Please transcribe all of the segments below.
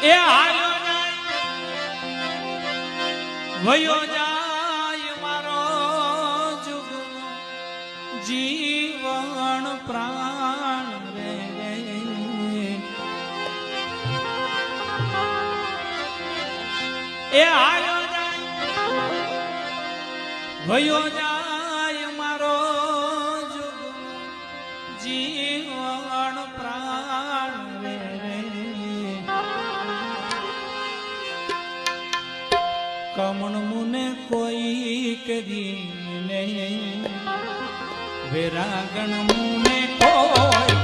એ હાર્યો જાય વયો જાય મારો જુગ જીવન પ્રાણ એ હાર્યો જાય વયો જાય કમણ મુને કોઈ કરી નહીં વેરાગણ મુને કોઈ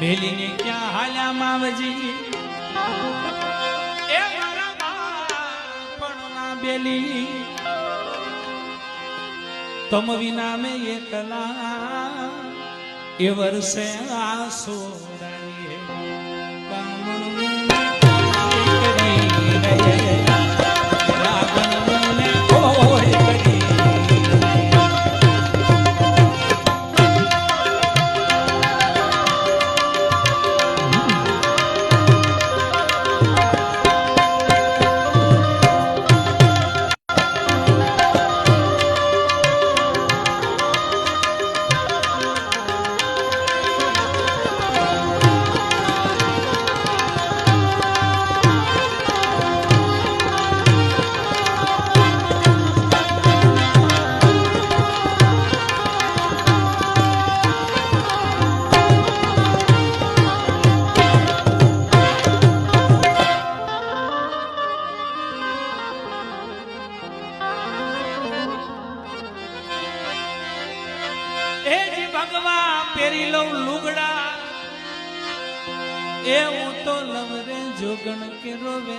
મેલીને ક્યાં હાલ્યા માવજી? એ મારા બાળપણના બેલી. તમ વિના મે એકલા. એ વર્ષે આસોડાની કામણ મુને કરી નહીં. એ ભગવા પહેરી લઉં લુગડા. એ હું તો લવ રે જોગણ કે રોવે.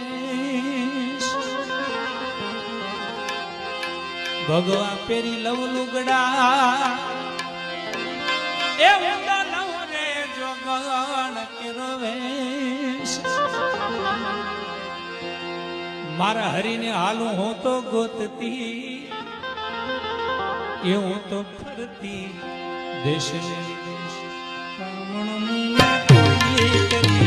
ભગવા પહેરી લઉં લુગડા. એ હું તો લવ રે જોગણ કે રોવે. મારા હરીને હાલું હું તો ગોતતી, એવું તો ફરતી. દેશ. ને વિદેશ કામણ મુને કોઈ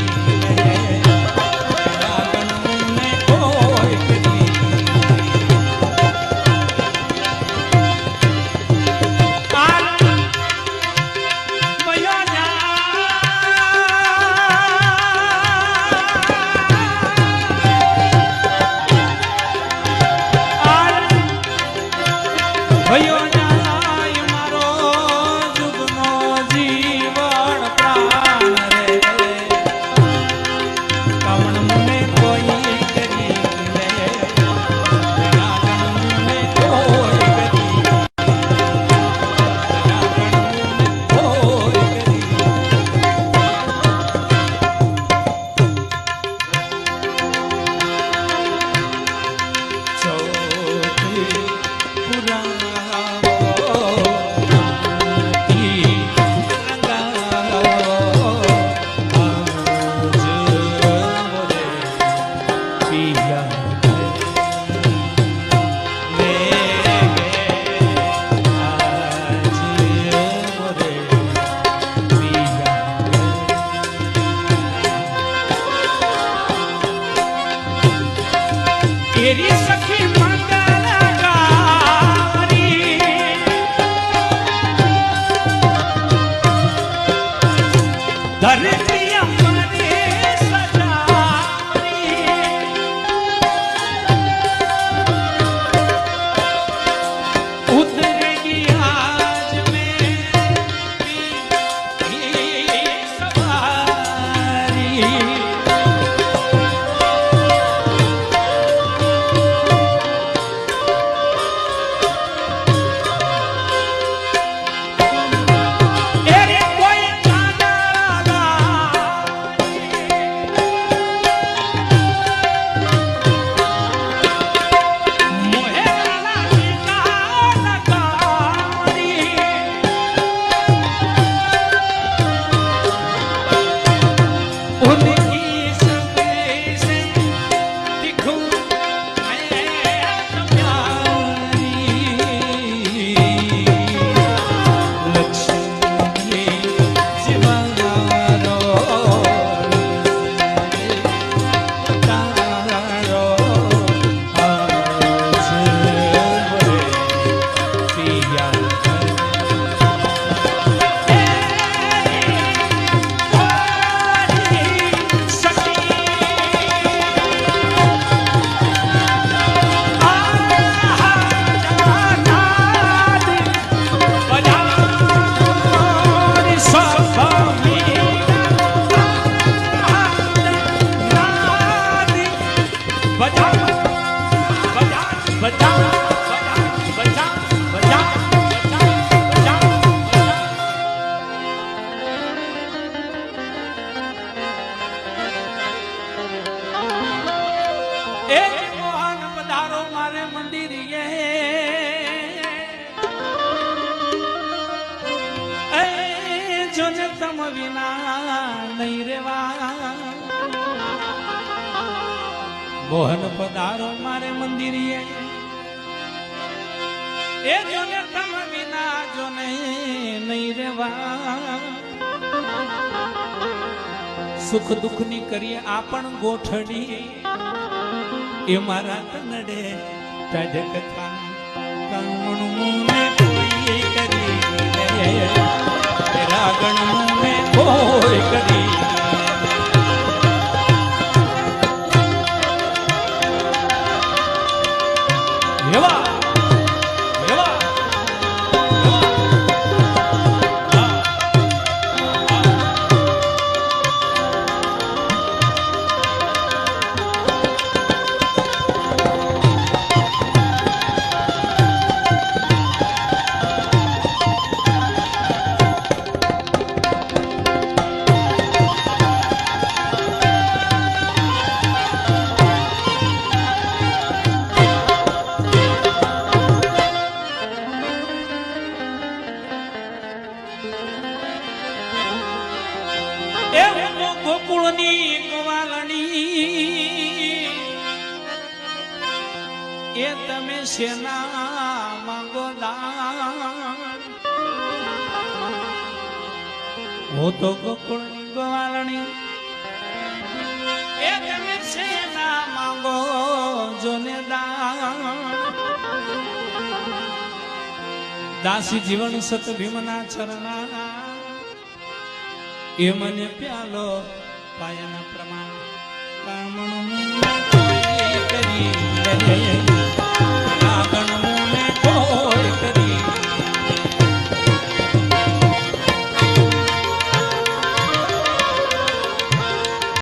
queria મોહન પધારો મારે મંદિરીએ. એ જોને તમ વિના જોને નહીં રેવા સુખ દુઃખની કરીએ પણ ગોઠડી એ મારા તનડે તજ કથા કામણું મુને કોઈ કરી રાગણ મુને કોઈ કરી 明白 એ હું ગોકુળની ગોવાલણી એ તમે શેના માંગો દાન હું તો ગોકુળની ગોવાલણી એ તમે શેના માંગો જોને દાન. દાસી જીવન સત ભીમના ચરણા. એ મને પ્યાલો પાયાના પ્રમાણ. કામણ કરી